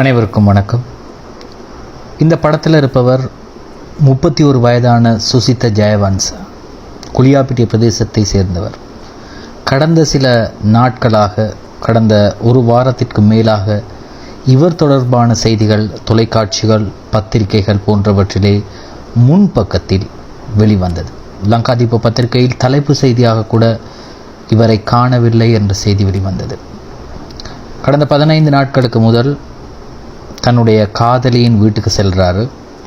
அனைவருக்கும் வணக்கம். இந்த படத்தில் இருப்பவர் முப்பத்தி ஒரு வயதான சுசித்த ஜெயவன்ஸ் குளியாப்பிட்டிய பிரதேசத்தை சேர்ந்தவர். கடந்த சில நாட்களாக கடந்த ஒரு வாரத்திற்கு மேலாக இவர் தொடர்பான செய்திகள் தொலைக்காட்சிகள் பத்திரிகைகள் போன்றவற்றிலே முன்பக்கத்தில் வெளிவந்தது. லங்காதீப பத்திரிகையில் தலைப்பு செய்தியாக கூட இவரை காணவில்லை என்ற செய்தி வெளிவந்தது. கடந்த பதினைந்து நாட்களுக்கு முதல் தன்னுடைய காதலியின் வீட்டுக்கு செல்கிறாரு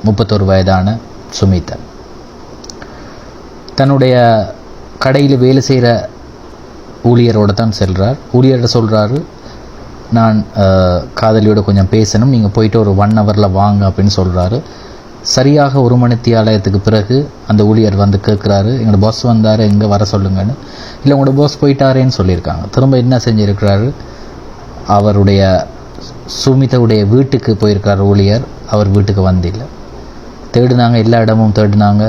முப்பத்தொரு வயதான சுமிதா தன்னுடைய கடையில் வேலை செய்கிற ஊழியரோடு தான் செல்கிறார் ஊழியர்கிட்ட சொல்கிறாரு நான் காதலியோட கொஞ்சம் பேசணும். நீங்கள் போயிட்டு ஒரு ஒன் ஹவரில் வாங்க அப்படின்னு சொல்கிறாரு சரியாக ஒரு மணித்தி ஆலயத்துக்கு பிறகு அந்த ஊழியர் வந்து கேட்குறாரு எங்களோட பாஸ் வந்தார் எங்கே வர சொல்லுங்கன்னு. இல்லை உங்களோட பாஸ் போயிட்டாரேன்னு சொல்லியிருக்காங்க. திரும்ப என்ன செஞ்சுருக்கிறாரு? அவருடைய சுமிதாவுடைய வீட்டுக்கு போயிருக்கார் ஊழியர் அவர் வீட்டுக்கு வந்தில்லை. தேடினாங்க எல்லா இடமும் தேடினாங்க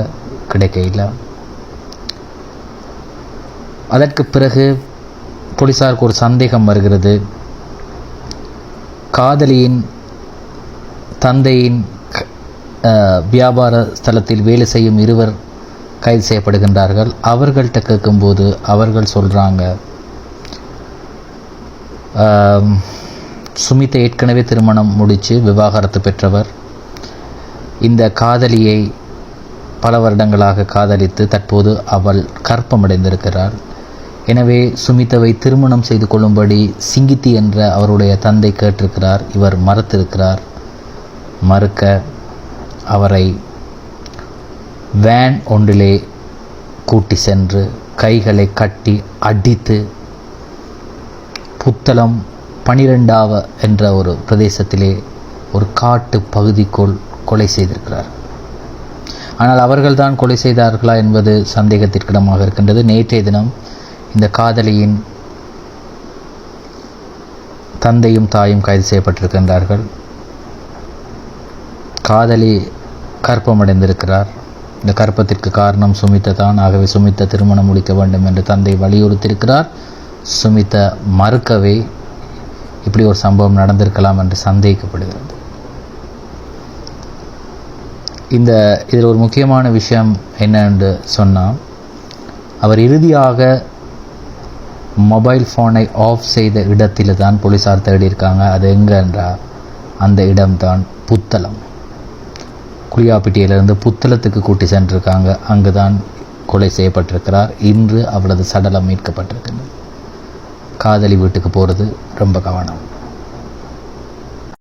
கிடைக்க இல்லை அதற்கு பிறகு போலீஸாருக்கு ஒரு சந்தேகம் வருகிறது. காதலியின் தந்தையின் வியாபார ஸ்தலத்தில் வேலை செய்யும் இருவர் கைது செய்யப்படுகின்றார்கள். அவர்கள்ட்ட கேட்கும்போது அவர்கள் சொல்கிறாங்க சுமித்தை ஏற்கனவே திருமணம் முடித்து விவாகரத்து பெற்றவர். இந்த காதலியை பல வருடங்களாக காதலித்து தற்போது அவள் கற்பமடைந்திருக்கிறாள் எனவே சுமிதாவை திருமணம் செய்து கொள்ளும்படி சிங்கித்தி என்ற அவருடைய தந்தை கேட்டிருக்கிறார். இவர் மறுத்திருக்கிறார். மறுக்க அவரை வேன் ஒன்றிலே கூட்டி சென்று கைகளை கட்டி அடித்து புத்தளம் பனிரெண்டாவ என்ற ஒரு பிரதேசத்திலே ஒரு காட்டு பகுதிக்குள் கொலை செய்திருக்கிறார். ஆனால் அவர்கள்தான் கொலை செய்தார்களா என்பது சந்தேகத்திற்கிடமாக இருக்கின்றது. நேற்றைய தினம் இந்த காதலியின் தந்தையும் தாயும் கைது செய்யப்பட்டிருக்கின்றார்கள். காதலி கற்பமடைந்திருக்கிறார் இந்த கற்பத்திற்கு காரணம் சுமித்த தான் ஆகவே சுமித்த திருமணம் முடிக்க வேண்டும் என்று தந்தை வலியுறுத்தியிருக்கிறார். சுமித்த மறுக்கவே இப்படி ஒரு சம்பவம் நடந்திருக்கலாம் என்று சந்தேகிக்கப்படுகிறது இந்த இதில் ஒரு முக்கியமான விஷயம் என்னென்று சொன்னால் அவர் இறுதியாக மொபைல் ஃபோனை ஆஃப் செய்த இடத்தில் தான் போலீஸார் தேடியிருக்காங்க. அது எங்கே என்றால் அந்த இடம்தான் புத்தளம். குளியாப்பிட்டியிலிருந்து புத்தளத்துக்கு கூட்டி சென்றிருக்காங்க. அங்கு தான் கொலை செய்யப்பட்டிருக்கிறார். இன்று அவளது சடலம் மீட்கப்பட்டிருக்கிறது காதலி வீட்டுக்கு போகிறது ரொம்ப கவனம்.